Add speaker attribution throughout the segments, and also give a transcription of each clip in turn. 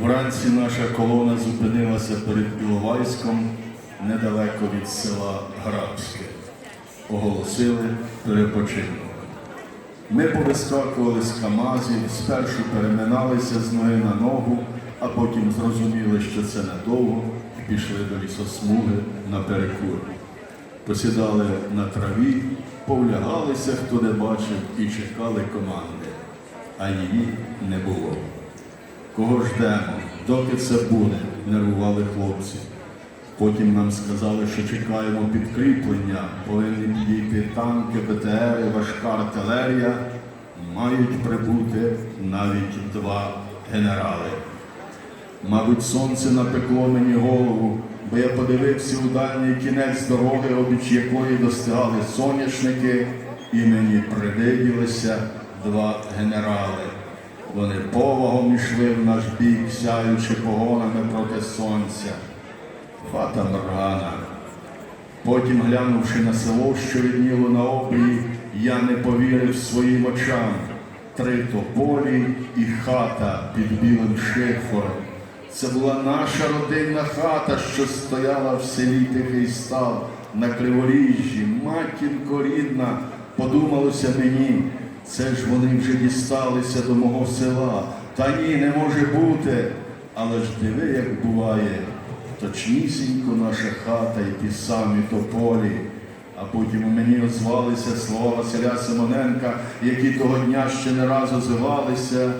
Speaker 1: Вранці наша колона зупинилася перед Іловайськом недалеко від села Грабське. Оголосили перепочинок. Ми повискакували з Камазів, спершу переминалися з ноги на ногу, а потім зрозуміли, що це недовго, і пішли до лісосмуги на перекур. Посідали на траві, повлягалися, хто не бачив, і чекали команди, а її не було. Кого ждемо, доки це буде, нервували хлопці. Потім нам сказали, що чекаємо підкріплення, повинні підійти танки, БТР, важка артилерія. Мають прибути навіть два генерали. Мабуть, сонце напекло мені голову, бо я подивився у дальній кінець дороги, обіч якої достигали соняшники, і мені привиділися два генерали. Вони повагом йшли в наш бік, сяючи погонами проти сонця. Фата Моргана. Потім, глянувши на село, що відніло на обрії, я не повірив своїм очам. Три тополі і хата під білим шифором. Це була наша родинна хата, що стояла в селі Тихий став на криворіжжі. Матінко рідна, подумалося мені, це ж вони вже дісталися до мого села. Та ні, не може бути. Але ж диви, як буває, точнісінько наша хата і ті самі тополі. А потім у мені озвалися слова Василя Симоненка, які того дня ще не раз озивалися.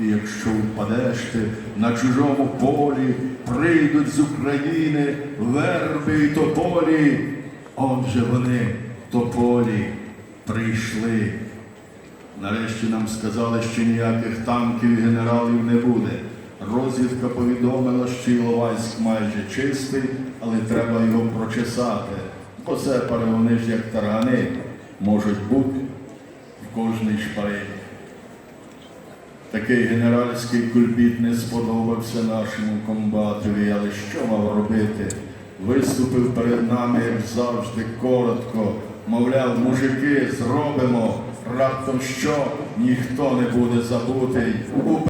Speaker 1: І якщо впадеш ти на чужому полі, прийдуть з України верби і тополі. Отже вони тополі прийшли. Нарешті нам сказали, що ніяких танків і генералів не буде. Розвідка повідомила, що Іловайськ майже чистий, але треба його прочесати. Бо сепари вони ж як таргани можуть бути в кожній шпарині. Такий генеральський кульбіт не сподобався нашому комбатові, але що мав робити? Виступив перед нами, як завжди, коротко, мовляв, мужики, зробимо, раптом що ніхто не буде забутий.